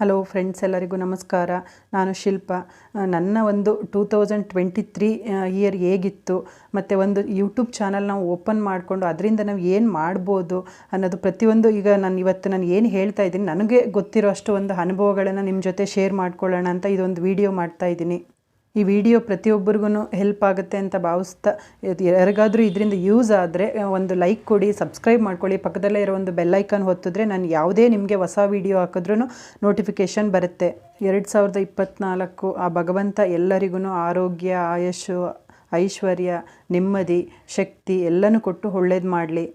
Hello friends ಎಲ್ಲರಿಗೂ ನಮಸ್ಕಾರ. ನಾನು ಶಿಲ್ಪ. ನನ್ನ ಒಂದು two thousand twenty three year ಹೇಗಿತ್ತು, ಮತ್ತು ಒಂದು ಯೂಟ್ಯೂಬ್ ಚಾನಲ್ ನಾವು ಓಪನ್ ಮಾಡಿಕೊಂಡು ಅದರಿಂದ ನಾವು ಏನು ಮಾಡ್ಬೋದು ಅನ್ನೋದು ಪ್ರತಿಯೊಂದು ಈಗ ನಾನು ಇವತ್ತು ನಾನು ಏನು ಹೇಳ್ತಾ ಇದ್ದೀನಿ, ನನಗೆ ಗೊತ್ತಿರೋ ಅಷ್ಟು ಒಂದು ಅನುಭವಗಳನ್ನು ನಿಮ್ಮ ಜೊತೆ ಶೇರ್ ಮಾಡ್ಕೊಳ್ಳೋಣ ಅಂತ ಇದೊಂದು ವಿಡಿಯೋ ಮಾಡ್ತಾ ಇದ್ದೀನಿ. ಈ ವಿಡಿಯೋ ಪ್ರತಿಯೊಬ್ಬರಿಗೂ ಹೆಲ್ಪ್ ಆಗುತ್ತೆ ಅಂತ ಭಾವಿಸ್ತಾ ಯಾರಿಗಾದರೂ ಇದರಿಂದ ಯೂಸ್ ಆದರೆ ಒಂದು ಲೈಕ್ ಕೊಡಿ ಸಬ್ಸ್ಕ್ರೈಬ್ ಮಾಡ್ಕೊಳ್ಳಿ. ಪಕ್ಕದಲ್ಲೇ ಇರೋ ಒಂದು ಬೆಲ್ ಐಕಾನ್ ಹೊತ್ತಿದ್ರೆ ನಾನು ಯಾವುದೇ ನಿಮಗೆ ಹೊಸ ವಿಡಿಯೋ ಹಾಕಿದ್ರೂ ನೋಟಿಫಿಕೇಷನ್ ಬರುತ್ತೆ. ಎರಡು ಸಾವಿರದ ಇಪ್ಪತ್ತ್ನಾಲ್ಕು ಆ ಭಗವಂತ ಎಲ್ಲರಿಗೂ ಆರೋಗ್ಯ, ಆಯಸ್ಸು, ಐಶ್ವರ್ಯ, ನೆಮ್ಮದಿ, ಶಕ್ತಿ ಎಲ್ಲನೂ ಕೊಟ್ಟು ಒಳ್ಳೇದು ಮಾಡಲಿ.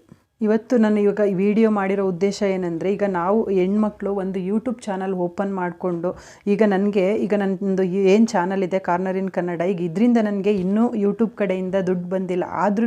ಇವತ್ತು ನಾನು ಇವಾಗ ಈ ವಿಡಿಯೋ ಮಾಡಿರೋ ಉದ್ದೇಶ ಏನಂದರೆ, ಈಗ ನಾವು ಹೆಣ್ಮಕ್ಳು ಒಂದು ಯೂಟ್ಯೂಬ್ ಚಾನಲ್ ಓಪನ್ ಮಾಡಿಕೊಂಡು, ಈಗ ನನಗೆ, ಈಗ ನನ್ನದು ಏನು ಚಾನಲ್ ಇದೆ ಕಾರ್ನರ್ ಇನ್ ಕನ್ನಡ ಈಗ ಇದರಿಂದ ನನಗೆ ಇನ್ನೂ ಯೂಟ್ಯೂಬ್ ಕಡೆಯಿಂದ ದುಡ್ಡು ಬಂದಿಲ್ಲ. ಆದ್ರೂ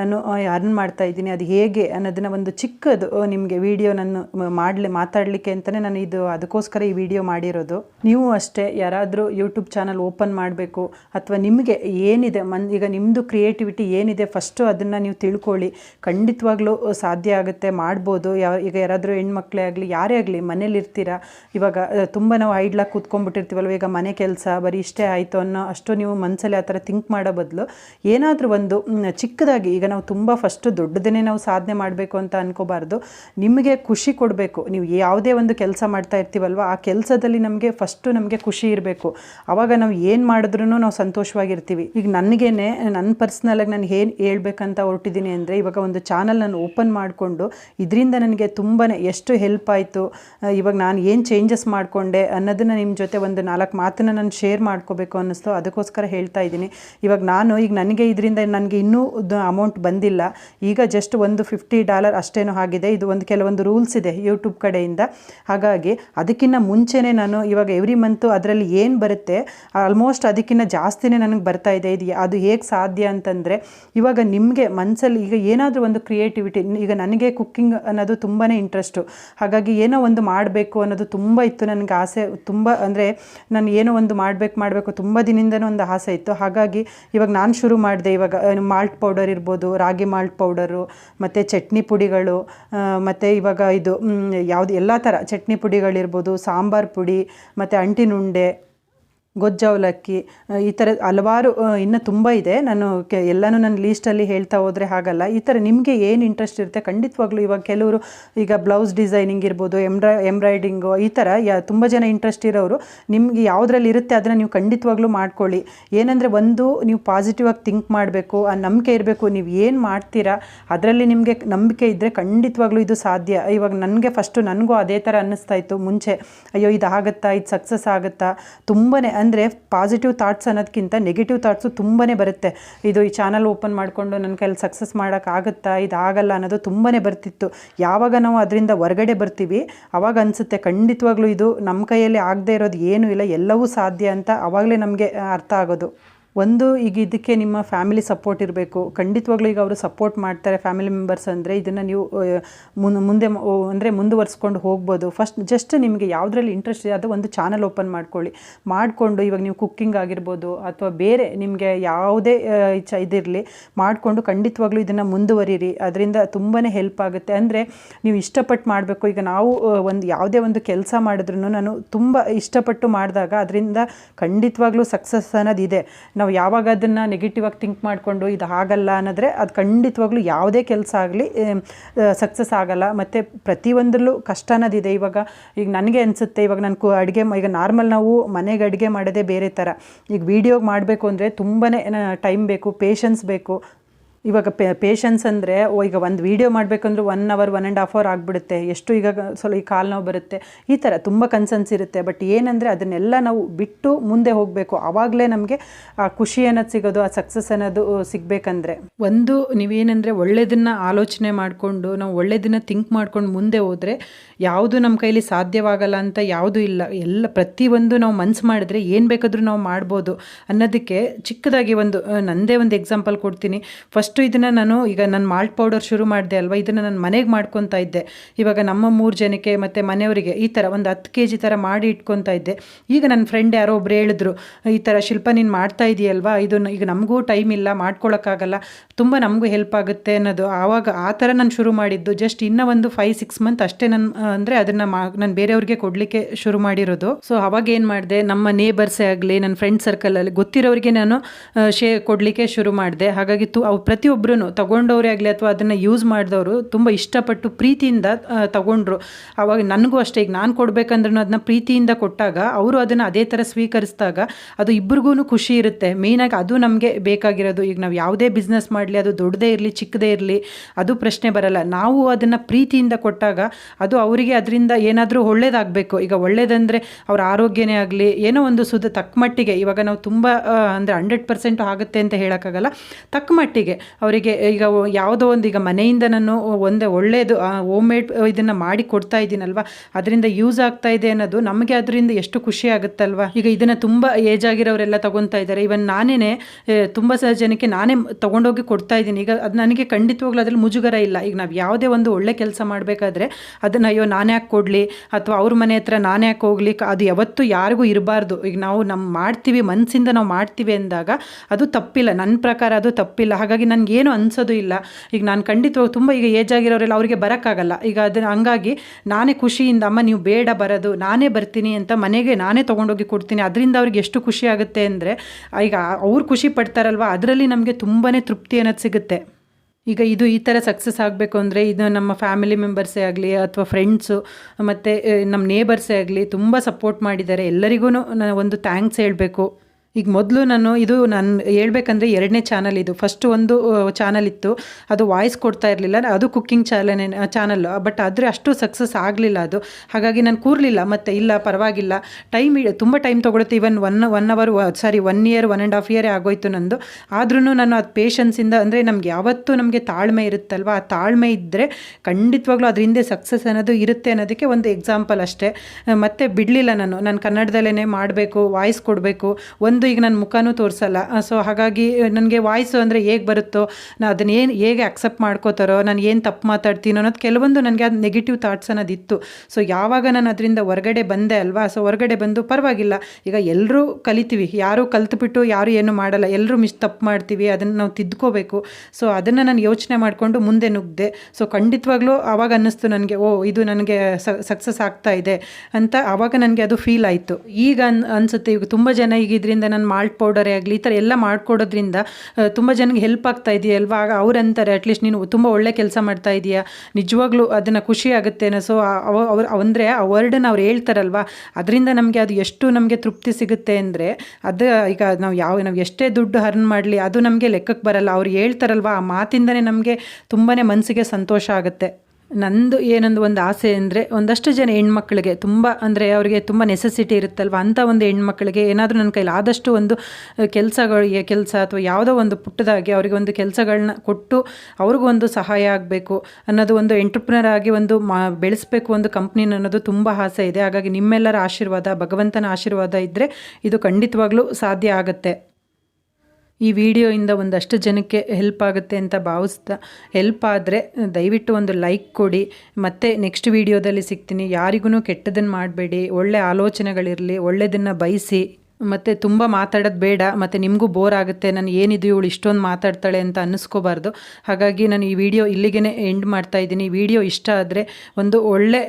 ನಾನು ಅರ್ನ್ ಮಾಡ್ತಾ ಇದ್ದೀನಿ. ಅದು ಹೇಗೆ ಅನ್ನೋದನ್ನ ಒಂದು ಚಿಕ್ಕದು ನಿಮಗೆ ವಿಡಿಯೋ ನಾನು ಮಾಡಲಿ, ಮಾತಾಡಲಿಕ್ಕೆ ಅಂತಲೇ ನಾನು ಇದು, ಅದಕ್ಕೋಸ್ಕರ ಈ ವಿಡಿಯೋ ಮಾಡಿರೋದು. ನೀವು ಅಷ್ಟೇ, ಯಾರಾದರೂ ಯೂಟ್ಯೂಬ್ ಚಾನಲ್ ಓಪನ್ ಮಾಡಬೇಕು, ಅಥವಾ ನಿಮಗೆ ಏನಿದೆ, ಮನ್, ಈಗ ನಿಮ್ಮದು ಕ್ರಿಯೇಟಿವಿಟಿ ಏನಿದೆ ಫಸ್ಟು ಅದನ್ನು ನೀವು ತಿಳ್ಕೊಳ್ಳಿ. ಖಂಡಿತವಾಗ್ಲೂ ಸಾಧ್ಯ ಆಗುತ್ತೆ, ಮಾಡ್ಬೋದು. ಯಾವ, ಈಗ ಯಾರಾದರೂ ಹೆಣ್ಮಕ್ಳೇ ಆಗಲಿ, ಯಾರೇ ಆಗಲಿ, ಮನೇಲಿ ಇರ್ತೀರಾ? ಇವಾಗ ತುಂಬ ನಾವು ಐಡ್ಲಾಗಿ ಕೂತ್ಕೊಂಡ್ಬಿಟ್ಟಿರ್ತೀವಲ್ವ, ಈಗ ಮನೆ ಕೆಲಸ, ಬರೀ ಇಷ್ಟೇ ಆಯಿತು ಅನ್ನೋ ಅಷ್ಟು ನೀವು ಮನಸ್ಸಲ್ಲಿ ಆ ಥರ ಥಿಂಕ್ ಮಾಡೋ ಬದಲು ಏನಾದರೂ ಒಂದು ಚಿಕ್ಕದಾಗಿ, ಈಗ ನಾವು ತುಂಬ ಫಸ್ಟು ದೊಡ್ಡದನ್ನೇ ನಾವು ಸಾಧನೆ ಮಾಡಬೇಕು ಅಂತ ಅನ್ಕೋಬಾರ್ದು. ನಿಮಗೆ ಖುಷಿ ಕೊಡಬೇಕು. ನೀವು ಯಾವುದೇ ಒಂದು ಕೆಲಸ ಮಾಡ್ತಾ ಇರ್ತೀವಲ್ವ, ಆ ಕೆಲಸದಲ್ಲಿ ನಮಗೆ ಫಸ್ಟು ನಮಗೆ ಖುಷಿ ಇರಬೇಕು. ಆವಾಗ ನಾವು ಏನು ಮಾಡಿದ್ರೂ ನಾವು ಸಂತೋಷವಾಗಿರ್ತೀವಿ. ಈಗ ನನಗೇನೆ ನನ್ನ ಪರ್ಸ್ನಲಾಗಿ ನಾನು ಏನು ಹೇಳ್ಬೇಕಂತ ಹೊರಟಿದ್ದೀನಿ ಅಂದರೆ, ಇವಾಗ ಒಂದು ಚಾನಲ್ ನಾನು ಮಾಡಿಕೊಂಡು ಇದರಿಂದ ನನಗೆ ತುಂಬಾ ಎಷ್ಟು ಹೆಲ್ಪ್ ಆಯಿತು. ಇವಾಗ ನಾನು ಏನು ಚೇಂಜಸ್ ಮಾಡಿಕೊಂಡೆ ಅನ್ನೋದನ್ನು ನಿಮ್ಮ ಜೊತೆ ಒಂದು ನಾಲ್ಕು ಮಾತನ್ನು ನಾನು ಶೇರ್ ಮಾಡ್ಕೋಬೇಕು ಅನ್ನಿಸ್ತು. ಅದಕ್ಕೋಸ್ಕರ ಹೇಳ್ತಾ ಇದ್ದೀನಿ. ಇವಾಗ ನಾನು ಈಗ ನನಗೆ ಇದರಿಂದ ನನಗೆ ಇನ್ನೂ ಅಮೌಂಟ್ ಬಂದಿಲ್ಲ. ಈಗ ಜಸ್ಟ್ ಒಂದು ಫಿಫ್ಟಿ ಡಾಲರ್ ಅಷ್ಟೇನೋ ಆಗಿದೆ. ಇದು ಒಂದು ಕೆಲವೊಂದು ರೂಲ್ಸ್ ಇದೆ ಯೂಟ್ಯೂಬ್ ಕಡೆಯಿಂದ. ಹಾಗಾಗಿ ಅದಕ್ಕಿಂತ ಮುಂಚೆನೇ ನಾನು ಇವಾಗ ಎವ್ರಿ ಮಂತು ಅದರಲ್ಲಿ ಏನು ಬರುತ್ತೆ ಆಲ್ಮೋಸ್ಟ್ ಅದಕ್ಕಿಂತ ಜಾಸ್ತಿನೇ ನನಗೆ ಬರ್ತಾ ಇದೆ. ಇದು ಅದು ಹೇಗೆ ಸಾಧ್ಯ ಅಂತಂದರೆ, ಇವಾಗ ನಿಮಗೆ ಮನಸ್ಸಲ್ಲಿ ಈಗ ಏನಾದರೂ ಒಂದು ಕ್ರಿಯೇಟಿವಿಟಿ ಈಗ ನನಗೆ ಕುಕ್ಕಿಂಗ್ ಅನ್ನೋದು ತುಂಬಾ ಇಂಟ್ರೆಸ್ಟು ಹಾಗಾಗಿ ಏನೋ ಒಂದು ಮಾಡಬೇಕು ಅನ್ನೋದು ತುಂಬ ಇತ್ತು ನನಗೆ ಆಸೆ. ತುಂಬ ಅಂದರೆ ನಾನು ಏನೋ ಒಂದು ಮಾಡಬೇಕು ಮಾಡಬೇಕು ತುಂಬ ದಿನದಿಂದನೂ ಒಂದು ಆಸೆ ಇತ್ತು. ಹಾಗಾಗಿ ಇವಾಗ ನಾನು ಶುರು ಮಾಡಿದೆ. ಇವಾಗ ಮಾಲ್ಟ್ ಪೌಡರ್ ಇರ್ಬೋದು, ರಾಗಿ ಮಾಲ್ಟ್ ಪೌಡರು ಮತ್ತು ಚಟ್ನಿ ಪುಡಿಗಳು ಮತ್ತು ಇವಾಗ ಇದು ಯಾವುದು ಎಲ್ಲ ಥರ ಚಟ್ನಿ ಪುಡಿಗಳಿರ್ಬೋದು, ಸಾಂಬಾರು ಪುಡಿ, ಮತ್ತು ಅಂಟಿನುಂಡೆ ಗೊಜ್ಜವಲಕ್ಕಿ ಈ ಥರ ಹಲವಾರು ಇನ್ನೂ ತುಂಬ ಇದೆ. ನಾನು ಕೆ, ಎಲ್ಲನೂ ನನ್ನ ಲೀಸ್ಟಲ್ಲಿ ಹೇಳ್ತಾ ಹೋದರೆ ಹಾಗಲ್ಲ. ಈ ಥರ ನಿಮಗೆ ಏನು ಇಂಟ್ರೆಸ್ಟ್ ಇರುತ್ತೆ? ಖಂಡಿತವಾಗ್ಲೂ ಇವಾಗ ಕೆಲವರು ಈಗ ಬ್ಲೌಸ್ ಡಿಸೈನಿಂಗ್ ಇರ್ಬೋದು ಎಂಬ್ರಾ ಎಂಬ್ರಾಯ್ಡಿಂಗು ಈ ಥರ ಯಾ, ತುಂಬ ಜನ ಇಂಟ್ರೆಸ್ಟ್ ಇರೋರು ನಿಮಗೆ ಯಾವುದ್ರಲ್ಲಿ ಇರುತ್ತೆ ಅದನ್ನು ನೀವು ಖಂಡಿತವಾಗ್ಲೂ ಮಾಡ್ಕೊಳ್ಳಿ. ಏನಂದರೆ ಒಂದು, ನೀವು ಪಾಸಿಟಿವ್ ಆಗಿ ಥಿಂಕ್ ಮಾಡಬೇಕು, ಆ ನಂಬಿಕೆ ಇರಬೇಕು, ನೀವು ಏನು ಮಾಡ್ತೀರಾ, ಅದರಲ್ಲಿ ನಿಮಗೆ ನಂಬಿಕೆ ಇದ್ದರೆ ಖಂಡಿತವಾಗ್ಲೂ ಇದು ಸಾಧ್ಯ. ಇವಾಗ ನನಗೆ ಫಸ್ಟು ನನಗೂ ಅದೇ ಥರ ಅನ್ನಿಸ್ತಾ ಇತ್ತು ಮುಂಚೆ. ಅಯ್ಯೋ ಇದು ಆಗುತ್ತಾ ಇದು ಸಕ್ಸಸ್ ಆಗುತ್ತಾ? ತುಂಬಾ ಅಂದರೆ ಪಾಸಿಟಿವ್ ಥಾಟ್ಸ್ ಅನ್ನೋದಕ್ಕಿಂತ ನೆಗೆಟಿವ್ ಥಾಟ್ಸು ತುಂಬಾ ಬರುತ್ತೆ. ಇದು ಈ ಚಾನಲ್ ಓಪನ್ ಮಾಡಿಕೊಂಡು ನನ್ನ ಕೈಲಿ ಸಕ್ಸಸ್ ಮಾಡೋಕ್ಕಾಗುತ್ತಾ ಇದು ಆಗಲ್ಲ ಅನ್ನೋದು ತುಂಬಾ ಬರ್ತಿತ್ತು. ಯಾವಾಗ ನಾವು ಅದರಿಂದ ಹೊರಗಡೆ ಬರ್ತೀವಿ, ಅವಾಗ ಅನಿಸುತ್ತೆ ಖಂಡಿತವಾಗ್ಲೂ ಇದು ನಮ್ಮ ಕೈಯಲ್ಲಿ ಆಗದೆ ಇರೋದು ಏನೂ ಇಲ್ಲ, ಎಲ್ಲವೂ ಸಾಧ್ಯ ಅಂತ ಆವಾಗಲೇ ನಮಗೆ ಅರ್ಥ ಆಗೋದು. ಒಂದು ಈಗ ಇದಕ್ಕೆ ನಿಮ್ಮ ಫ್ಯಾಮಿಲಿ ಸಪೋರ್ಟ್ ಇರಬೇಕು. ಖಂಡಿತವಾಗ್ಲೂ ಈಗ ಅವರು ಸಪೋರ್ಟ್ ಮಾಡ್ತಾರೆ ಫ್ಯಾಮಿಲಿ ಮೆಂಬರ್ಸ್ ಅಂದರೆ ಇದನ್ನು ನೀವು ಮುಂದೆ ಅಂದರೆ ಮುಂದುವರ್ಸ್ಕೊಂಡು ಹೋಗ್ಬೋದು. ಫಸ್ಟ್ ಜಸ್ಟ್ ನಿಮಗೆ ಯಾವುದ್ರಲ್ಲಿ ಇಂಟ್ರೆಸ್ಟ್ ಇದೆ ಅದು ಒಂದು ಚಾನಲ್ ಓಪನ್ ಮಾಡ್ಕೊಳ್ಳಿ. ಮಾಡಿಕೊಂಡು ಇವಾಗ ನೀವು ಕುಕ್ಕಿಂಗ್ ಆಗಿರ್ಬೋದು ಅಥವಾ ಬೇರೆ ನಿಮಗೆ ಯಾವುದೇ ಚ ಇದಿರಲಿ, ಮಾಡಿಕೊಂಡು ಖಂಡಿತವಾಗ್ಲೂ ಇದನ್ನು ಮುಂದುವರಿರಿ. ಅದರಿಂದ ತುಂಬಾ ಹೆಲ್ಪ್ ಆಗುತ್ತೆ. ಅಂದರೆ ನೀವು ಇಷ್ಟಪಟ್ಟು ಮಾಡಬೇಕು. ಈಗ ನಾವು ಒಂದು ಯಾವುದೇ ಒಂದು ಕೆಲಸ ಮಾಡಿದ್ರು ನಾನು ತುಂಬ ಇಷ್ಟಪಟ್ಟು ಮಾಡಿದಾಗ ಅದರಿಂದ ಖಂಡಿತವಾಗ್ಲೂ ಸಕ್ಸಸ್ ಅನ್ನೋದು ಇದೆ. ನಾವು ಯಾವಾಗ ಅದನ್ನು ನೆಗೆಟಿವ್ ಆಗಿ ಥಿಂಕ್ ಮಾಡಿಕೊಂಡು ಇದು ಆಗಲ್ಲ ಅನ್ನೋದ್ರೆ ಅದು ಖಂಡಿತವಾಗ್ಲೂ ಯಾವುದೇ ಕೆಲಸ ಆಗಲಿ ಸಕ್ಸಸ್ ಆಗಲ್ಲ. ಮತ್ತು ಪ್ರತಿಯೊಂದರಲ್ಲೂ ಕಷ್ಟ ಅನ್ನೋದಿದೆ. ಇವಾಗ ಈಗ ನನಗೆ ಅನಿಸುತ್ತೆ, ಇವಾಗ ನಾನು ಕು, ಅಡುಗೆ ಈಗ ನಾರ್ಮಲ್ ನಾವು ಮನೆಗೆ ಅಡುಗೆ ಮಾಡೋದೇ ಬೇರೆ ಥರ ಈಗ ವೀಡಿಯೋಗೆ ಮಾಡಬೇಕು ಅಂದರೆ ತುಂಬಾ ಟೈಮ್ ಬೇಕು ಪೇಷನ್ಸ್ ಬೇಕು. ಇವಾಗ ಪೇ ಪೇಷನ್ಸ್ ಅಂದರೆ ಈಗ ಒಂದು ವೀಡಿಯೋ ಮಾಡಬೇಕಂದ್ರೆ one hour one and half hour ಆಗಿಬಿಡುತ್ತೆ. ಎಷ್ಟು ಈಗ ಸ್ವಲ್ಪ ಈ ಕಾಲು ನೋವು ಬರುತ್ತೆ. ಈ ಥರ ತುಂಬ ಕನ್ಸನ್ಸ್ ಇರುತ್ತೆ. ಬಟ್ ಏನಂದರೆ ಅದನ್ನೆಲ್ಲ ನಾವು ಬಿಟ್ಟು ಮುಂದೆ ಹೋಗಬೇಕು. ಆವಾಗಲೇ ನಮಗೆ ಆ ಖುಷಿ ಅನ್ನೋದು ಸಿಗೋದು, ಆ ಸಕ್ಸಸ್ ಅನ್ನೋದು ಸಿಗಬೇಕಂದ್ರೆ. ಒಂದು ನೀವೇನಂದರೆ ಒಳ್ಳೆಯದನ್ನು ಆಲೋಚನೆ ಮಾಡಿಕೊಂಡು, ನಾವು ಒಳ್ಳೆಯದನ್ನು ಥಿಂಕ್ ಮಾಡ್ಕೊಂಡು ಮುಂದೆ ಹೋದರೆ ಯಾವುದು ನಮ್ಮ ಕೈಲಿ ಸಾಧ್ಯವಾಗಲ್ಲ ಅಂತ ಯಾವುದೂ ಇಲ್ಲ. ಎಲ್ಲ ಪ್ರತಿಯೊಂದು ನಾವು ಮನ್ಸು ಮಾಡಿದ್ರೆ ಏನು ಬೇಕಾದರೂ ನಾವು ಮಾಡ್ಬೋದು ಅನ್ನೋದಕ್ಕೆ ಚಿಕ್ಕದಾಗಿ ಒಂದು ನನ್ನದೇ ನಂದೇ ಒಂದು ಎಕ್ಸಾಂಪಲ್ ಕೊಡ್ತೀನಿ. ಫಸ್ಟ್ ಫಸ್ಟು ಇದನ್ನು ನಾನು ಈಗ ನಾನು ಮಾಲ್ಟ್ ಪೌಡರ್ ಶುರು ಮಾಡಿದೆ ಅಲ್ವಾ? ಇದನ್ನು ನಾನು ಮನೆಗೆ ಮಾಡ್ಕೊತಾ ಇದ್ದೆ. ಇವಾಗ ನಮ್ಮ ಮೂರು ಜನಕ್ಕೆ ಮತ್ತು ಮನೆಯವರಿಗೆ ಈ ಥರ ಒಂದು ಹತ್ತು ಕೆ ಜಿ ಥರ ಮಾಡಿ ಇಟ್ಕೊತಾ ಇದ್ದೆ. ಈಗ ನನ್ನ ಫ್ರೆಂಡ್ ಯಾರೋ ಒಬ್ರು ಹೇಳಿದ್ರು, ಈ ಥರ ಶಿಲ್ಪ ನೀನು ಮಾಡ್ತಾ ಇದೆಯಲ್ವಾ ಇದನ್ನು ಈಗ ನಮಗೂ ಟೈಮ್ ಇಲ್ಲ, ಮಾಡ್ಕೊಳಕ್ಕಾಗಲ್ಲ. ತುಂಬ ನಮಗೂ ಹೆಲ್ಪ್ ಆಗುತ್ತೆ ಅನ್ನೋದು. ಆವಾಗ ಆ ಥರ ನಾನು ಶುರು ಮಾಡಿದ್ದು. ಜಸ್ಟ್ ಇನ್ನೂ ಒಂದು ಫೈವ್ ಸಿಕ್ಸ್ ಮಂತ್ ಅಷ್ಟೇ ನನ್ನ ಅಂದರೆ ಅದನ್ನು ಮಾ, ನಾನು ಬೇರೆಯವ್ರಿಗೆ ಕೊಡಲಿಕ್ಕೆ ಶುರು ಮಾಡಿರೋದು. ಸೊ ಅವಾಗ ಏನು ಮಾಡಿದೆ, ನಮ್ಮ ನೇಬರ್ಸೇ ಆಗಲಿ ನನ್ನ ಫ್ರೆಂಡ್ ಸರ್ಕಲಲ್ಲಿ ಗೊತ್ತಿರೋರಿಗೆ ನಾನು ಶೇ, ಕೊಡಲಿಕ್ಕೆ ಶುರು ಮಾಡಿದೆ. ಹಾಗಾಗಿ ತು, ಅವು ಪ್ರತಿಯೊಬ್ಬರೂ ತಗೊಂಡವರೇ ಆಗಲಿ ಅಥವಾ ಅದನ್ನು ಯೂಸ್ ಮಾಡಿದವರು ತುಂಬ ಇಷ್ಟಪಟ್ಟು ಪ್ರೀತಿಯಿಂದ ತಗೊಂಡ್ರು. ಅವಾಗ ನನಗೂ ಅಷ್ಟೇ, ಈಗ ನಾನು ಕೊಡಬೇಕಂದ್ರೂ ಅದನ್ನ ಪ್ರೀತಿಯಿಂದ ಕೊಟ್ಟಾಗ, ಅವರು ಅದನ್ನು ಅದೇ ಥರ ಸ್ವೀಕರಿಸಿದಾಗ ಅದು ಇಬ್ರಿಗೂ ಖುಷಿ ಇರುತ್ತೆ. ಮೇಯ್ನಾಗಿ ಅದು ನಮಗೆ ಬೇಕಾಗಿರೋದು. ಈಗ ನಾವು ಯಾವುದೇ ಬಿಸ್ನೆಸ್ ಮಾಡಲಿ, ಅದು ದೊಡ್ಡದೇ ಇರಲಿ, ಚಿಕ್ಕದೇ ಇರಲಿ, ಅದು ಪ್ರಶ್ನೆ ಬರಲ್ಲ. ನಾವು ಅದನ್ನು ಪ್ರೀತಿಯಿಂದ ಕೊಟ್ಟಾಗ ಅದು ಅವರಿಗೆ ಅದರಿಂದ ಏನಾದರೂ ಒಳ್ಳೇದಾಗಬೇಕು. ಈಗ ಒಳ್ಳೇದಂದರೆ ಅವರ ಆರೋಗ್ಯನೇ ಆಗಲಿ, ಏನೋ ಒಂದು ಸುದ ತಕ್ಕ ಮಟ್ಟಿಗೆ ಇವಾಗ ನಾವು ತುಂಬ ಅಂದರೆ ಹಂಡ್ರೆಡ್ ಪರ್ಸೆಂಟ್ ಆಗುತ್ತೆ ಅಂತ ಹೇಳೋಕ್ಕಾಗಲ್ಲ. ತಕ್ಕ ಮಟ್ಟಿಗೆ ಅವರಿಗೆ ಈಗ ಯಾವುದೋ ಒಂದು ಈಗ ಮನೆಯಿಂದ ನಾನು ಒಂದೇ ಒಳ್ಳೆಯದು ಹೋಮ್ ಮೇಡ್ ಇದನ್ನು ಮಾಡಿ ಕೊಡ್ತಾ ಇದ್ದೀನಲ್ವ? ಅದರಿಂದ ಯೂಸ್ ಆಗ್ತಾ ಇದೆ ಅನ್ನೋದು ನಮಗೆ ಅದರಿಂದ ಎಷ್ಟು ಖುಷಿ ಆಗುತ್ತಲ್ವ? ಈಗ ಇದನ್ನು ತುಂಬ ಏಜ್ ಆಗಿರೋರೆಲ್ಲ ತಗೊತಾ ಇದ್ದಾರೆ. ಇವನ್ ನಾನೇ ತುಂಬ ಸಹ ಜನಕ್ಕೆ ನಾನೇ ತೊಗೊಂಡೋಗಿ ಕೊಡ್ತಾ ಇದ್ದೀನಿ. ಈಗ ಅದು ನನಗೆ ಖಂಡಿತವಾಗ್ಲೂ ಅದ್ರಲ್ಲಿ ಮುಜುಗರ ಇಲ್ಲ. ಈಗ ನಾವು ಯಾವುದೇ ಒಂದು ಒಳ್ಳೆ ಕೆಲಸ ಮಾಡಬೇಕಾದ್ರೆ ಅದನ್ನು ಅಯ್ಯೋ, ನಾನು ಯಾಕೆ ಕೊಡಲಿ? ಅಥವಾ ಅವ್ರ ಮನೆ ಹತ್ರ ನಾನು ಯಾಕೆ ಹೋಗ್ಲಿ? ಅದು ಯಾವತ್ತೂ ಯಾರಿಗೂ ಇರಬಾರ್ದು. ಈಗ ನಾವು ನಮ್ಮ ಮಾಡ್ತೀವಿ ಮನಸ್ಸಿಂದ ನಾವು ಮಾಡ್ತೀವಿ ಅಂದಾಗ ಅದು ತಪ್ಪಿಲ್ಲ. ನನ್ನ ಪ್ರಕಾರ ಅದು ತಪ್ಪಿಲ್ಲ. ಹಾಗಾಗಿ ನನಗೇನು ಅನ್ಸೋದು ಇಲ್ಲ. ಈಗ ನಾನು ಖಂಡಿತವಾಗಿ ತುಂಬ ಈಗ ಏಜ್ ಆಗಿರೋರೆಲ್ಲ ಅವರಿಗೆ ಬರೋಕ್ಕಾಗಲ್ಲ. ಈಗ ಅದನ್ನು ಹಂಗಾಗಿ ನಾನೇ ಖುಷಿಯಿಂದ, ಅಮ್ಮ, ನೀವು ಬೇಡ ಬರೋದು, ನಾನೇ ಬರ್ತೀನಿ ಅಂತ ಮನೆಗೆ ನಾನೇ ತೊಗೊಂಡೋಗಿ ಕೊಡ್ತೀನಿ. ಅದರಿಂದ ಅವ್ರಿಗೆ ಎಷ್ಟು ಖುಷಿ ಆಗುತ್ತೆ ಅಂದರೆ, ಈಗ ಅವ್ರು ಖುಷಿ ಪಡ್ತಾರಲ್ವ, ಅದರಲ್ಲಿ ನಮಗೆ ತುಂಬಾ ತೃಪ್ತಿ ಅನ್ನೋದು ಸಿಗುತ್ತೆ. ಈಗ ಇದು ಈ ಥರ ಸಕ್ಸಸ್ ಆಗಬೇಕು ಅಂದರೆ, ಇದು ನಮ್ಮ ಫ್ಯಾಮಿಲಿ ಮೆಂಬರ್ಸೇ ಆಗಲಿ ಅಥವಾ ಫ್ರೆಂಡ್ಸು ಮತ್ತು ನಮ್ಮ ನೇಬರ್ಸೇ ಆಗಲಿ ತುಂಬ ಸಪೋರ್ಟ್ ಮಾಡಿದ್ದಾರೆ. ಎಲ್ಲರಿಗೂ ನಾನು ಒಂದು ಥ್ಯಾಂಕ್ಸ್ ಹೇಳಬೇಕು. ಈಗ ಮೊದಲು ನಾನು ಇದು ನಾನು ಹೇಳ್ಬೇಕಂದ್ರೆ ಎರಡನೇ ಚಾನಲ್ ಇದು. ಫಸ್ಟ್ ಒಂದು ಚಾನಲ್ ಇತ್ತು. ಅದು ವಾಯ್ಸ್ ಕೊಡ್ತಾ ಇರಲಿಲ್ಲ. ಅದು ಕುಕ್ಕಿಂಗ್ ಚಾಲನೆ ಚಾನಲ್ ಬಟ್ ಆದರೆ ಅಷ್ಟು ಸಕ್ಸಸ್ ಆಗಲಿಲ್ಲ ಅದು. ಹಾಗಾಗಿ ನಾನು ಕೂರಲಿಲ್ಲ. ಮತ್ತು ಇಲ್ಲ, ಪರವಾಗಿಲ್ಲ. ಟೈಮ್ ತುಂಬ time ತೊಗೊಳುತ್ತೆ. Even one one hour sorry one year one and half ಇಯರೇ ಆಗೋಯ್ತು ನಂದು. ಆದ್ರೂ ನಾನು ಅದು ಪೇಷನ್ಸಿಂದ ಅಂದರೆ ನಮ್ಗೆ ಯಾವತ್ತೂ ನಮಗೆ ತಾಳ್ಮೆ ಇರುತ್ತಲ್ವ? ಆ ತಾಳ್ಮೆ ಇದ್ದರೆ ಖಂಡಿತವಾಗ್ಲೂ ಅದ್ರ ಹಿಂದೆ ಸಕ್ಸಸ್ ಅನ್ನೋದು ಇರುತ್ತೆ ಅನ್ನೋದಕ್ಕೆ ಒಂದು ಎಕ್ಸಾಂಪಲ್ ಅಷ್ಟೇ. ಮತ್ತೆ ಬಿಡಲಿಲ್ಲ ನಾನು. ನಾನು ಕನ್ನಡದಲ್ಲೇ ಮಾಡಬೇಕು ವಾಯ್ಸ್ ಕೊಡಬೇಕು. ಒಂದು ಈಗ ನನ್ನ ಮುಖನೂ ತೋರಿಸಲ್ಲ. ಸೊ ಹಾಗಾಗಿ ನನಗೆ ವಾಯ್ಸು ಅಂದರೆ ಹೇಗೆ ಬರುತ್ತೋ ನಾನು ಅದನ್ನ ಏನು, ಹೇಗೆ ಅಕ್ಸೆಪ್ಟ್ ಮಾಡ್ಕೋತಾರೋ, ನಾನು ಏನು ತಪ್ಪು ಮಾತಾಡ್ತೀನೋ ಅನ್ನೋದು ಕೆಲವೊಂದು ನನಗೆ ಅದು ನೆಗೆಟಿವ್ ಥಾಟ್ಸ್ ಅನ್ನೋದಿತ್ತು ಸೊ ಯಾವಾಗ ನಾನು ಅದರಿಂದ ಹೊರಗಡೆ ಬಂದೆ ಅಲ್ವಾ ಸೊ ಹೊರಗಡೆ ಬಂದು ಪರವಾಗಿಲ್ಲ. ಈಗ ಎಲ್ಲರೂ ಕಲಿತೀವಿ. ಯಾರೂ ಕಲ್ತುಬಿಟ್ಟು ಯಾರು ಏನು ಮಾಡಲ್ಲ. ಎಲ್ಲರೂ ಮಿಸ್ ತಪ್ಪು ಮಾಡ್ತೀವಿ. ಅದನ್ನು ನಾವು ತಿದ್ಕೋಬೇಕು. ಸೊ ಅದನ್ನು ನಾನು ಯೋಚನೆ ಮಾಡಿಕೊಂಡು ಮುಂದೆ ನುಗ್ಗಿದೆ ಸೊ ಖಂಡಿತವಾಗ್ಲೂ ಆವಾಗ ಅನ್ನಿಸ್ತು ನನಗೆ, ಓ, ಇದು ನನಗೆ ಸಕ್ಸಸ್ ಆಗ್ತಾ ಇದೆ ಅಂತ ಆವಾಗ ನನಗೆ ಅದು ಫೀಲ್ ಆಯಿತು. ಈಗ ಅನ್, ಅನಿಸುತ್ತೆ. ಈಗ ತುಂಬ ಜನ ಈಗ ಇದರಿಂದ ನಾನು ಮಾಲ್ಟ್ ಪೌಡರೇ ಆಗಲಿ, ಈ ಥರ ಎಲ್ಲ ಮಾಡ್ಕೊಡೋದ್ರಿಂದ ತುಂಬ ಜನಕ್ಕೆ ಹೆಲ್ಪ್ ಆಗ್ತಾ ಇದೆಯಲ್ವಾ ಆಗ ಅವ್ರು ಅಟ್ಲೀಸ್ಟ್ ನೀನು ತುಂಬ ಒಳ್ಳೆ ಕೆಲಸ ಮಾಡ್ತಾ ಇದೆಯಾ? ನಿಜವಾಗ್ಲೂ ಅದನ್ನು ಖುಷಿ ಆಗುತ್ತೇನೋ ಸೊ ಅವ್ರು, ಅಂದರೆ ಆ ವರ್ಡನ್ನು ಅವ್ರು ಹೇಳ್ತಾರಲ್ವಾ? ಅದರಿಂದ ನಮಗೆ ಅದು ಎಷ್ಟು ನಮಗೆ ತೃಪ್ತಿ ಸಿಗುತ್ತೆ ಅಂದರೆ, ಅದು, ಈಗ ನಾವು ಯಾವ, ನಾವು ಎಷ್ಟೇ ದುಡ್ಡು ಹರ್ನ್ ಮಾಡಲಿ, ಅದು ನಮಗೆ ಲೆಕ್ಕಕ್ಕೆ ಬರಲ್ಲ. ಅವ್ರು ಹೇಳ್ತಾರಲ್ವಾ, ಆ ಮಾತಿಂದನೇ ನಮಗೆ ತುಂಬಾ ಮನಸ್ಸಿಗೆ ಸಂತೋಷ ಆಗುತ್ತೆ. ನಂದು ಏನೊಂದು ಒಂದು ಆಸೆ ಅಂದರೆ ಒಂದಷ್ಟು ಜನ ಹೆಣ್ಮಕ್ಳಿಗೆ ತುಂಬ ಅಂದರೆ ಅವರಿಗೆ ತುಂಬ ನೆಸೆಸಿಟಿ ಇರುತ್ತಲ್ವ? ಅಂಥ ಒಂದು ಹೆಣ್ಮಕ್ಳಿಗೆ ಏನಾದರೂ ನನ್ನ ಕೈಲಿ ಆದಷ್ಟು ಒಂದು ಕೆಲಸಗಳಿಗೆ ಕೆಲಸ ಅಥವಾ ಯಾವುದೋ ಒಂದು ಪುಟ್ಟದಾಗಿ ಅವರಿಗೆ ಒಂದು ಕೆಲಸಗಳನ್ನ ಕೊಟ್ಟು ಅವ್ರಿಗೂ ಒಂದು ಸಹಾಯ ಆಗಬೇಕು ಅನ್ನೋದು ಒಂದು ಎಂಟ್ರಪ್ರನರ್ ಆಗಿ ಒಂದು ಮಾ, ಬೆಳೆಸಬೇಕು ಒಂದು ಕಂಪ್ನಿನ ಅನ್ನೋದು ತುಂಬ ಆಸೆ ಇದೆ. ಹಾಗಾಗಿ ನಿಮ್ಮೆಲ್ಲರ ಆಶೀರ್ವಾದ, ಭಗವಂತನ ಆಶೀರ್ವಾದ ಇದ್ದರೆ ಇದು ಖಂಡಿತವಾಗ್ಲೂ ಸಾಧ್ಯ ಆಗುತ್ತೆ. ಈ ವಿಡಿಯೋಯಿಂದ ಒಂದಷ್ಟು ಜನಕ್ಕೆ ಹೆಲ್ಪ್ ಆಗುತ್ತೆ ಅಂತ ಭಾವಿಸ್ತಾ ಹೆಲ್ಪ್ ಆದರೆ ದಯವಿಟ್ಟು ಒಂದು ಲೈಕ್ ಕೊಡಿ. ಮತ್ತು ನೆಕ್ಸ್ಟ್ ವಿಡಿಯೋದಲ್ಲಿ ಸಿಗ್ತೀನಿ. ಯಾರಿಗೂ ಕೆಟ್ಟದನ್ನು ಮಾಡಬೇಡಿ. ಒಳ್ಳೆ ಆಲೋಚನೆಗಳಿರಲಿ. ಒಳ್ಳೆಯದನ್ನು ಬಯಸಿ. ಮತ್ತು ತುಂಬ ಮಾತಾಡೋದು ಬೇಡ. ಮತ್ತು ನಿಮಗೂ ಬೋರ್ ಆಗುತ್ತೆ. ನಾನು ಏನಿದು ಇವಳು ಇಷ್ಟೊಂದು ಮಾತಾಡ್ತಾಳೆ ಅಂತ ಅನ್ನಿಸ್ಕೋಬಾರ್ದು. ಹಾಗಾಗಿ ನಾನು ಈ ವಿಡಿಯೋ ಇಲ್ಲಿಗೆ ಎಂಡ್ ಮಾಡ್ತಾ ಇದ್ದೀನಿ. ವಿಡಿಯೋ ಇಷ್ಟ ಆದರೆ ಒಂದು ಒಳ್ಳೆ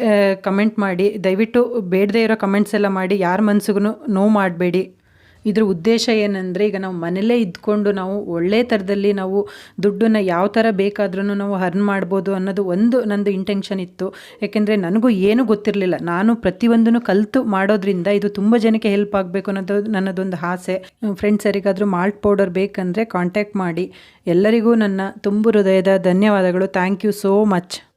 ಕಮೆಂಟ್ ಮಾಡಿ. ದಯವಿಟ್ಟು ಬೇಡದೇ ಇರೋ ಕಮೆಂಟ್ಸ್ ಎಲ್ಲ ಮಾಡಿ. ಯಾರ ಮನಸ್ಸಿಗೂ ನೋವು ಮಾಡಬೇಡಿ. ಇದ್ರ ಉದ್ದೇಶ ಏನಂದರೆ ಈಗ ನಾವು ಮನೇಲೇ ಇದ್ಕೊಂಡು ನಾವು ಒಳ್ಳೆ ಥರದಲ್ಲಿ ನಾವು ದುಡ್ಡನ್ನು ಯಾವ ಥರ ಬೇಕಾದ್ರೂ ನಾವು ಹರ್ನ್ ಮಾಡ್ಬೋದು ಅನ್ನೋದು ಒಂದು ನಂದು ಇಂಟೆನ್ಷನ್ ಇತ್ತು. ಯಾಕೆಂದರೆ ನನಗೂ ಏನೂ ಗೊತ್ತಿರಲಿಲ್ಲ. ನಾನು ಪ್ರತಿಯೊಂದನ್ನು ಕಲಿತು ಮಾಡೋದ್ರಿಂದ ಇದು ತುಂಬ ಜನಕ್ಕೆ ಹೆಲ್ಪ್ ಆಗಬೇಕು ಅನ್ನೋದು ನನ್ನದೊಂದು ಆಸೆ. ಫ್ರೆಂಡ್ಸ್ ಯಾರಿಗಾದರೂ ಮಾಲ್ಟ್ ಪೌಡರ್ ಬೇಕಂದರೆ ಕಾಂಟ್ಯಾಕ್ಟ್ ಮಾಡಿ. ಎಲ್ಲರಿಗೂ ನನ್ನ ತುಂಬು ಹೃದಯದ ಧನ್ಯವಾದಗಳು. Thank you so much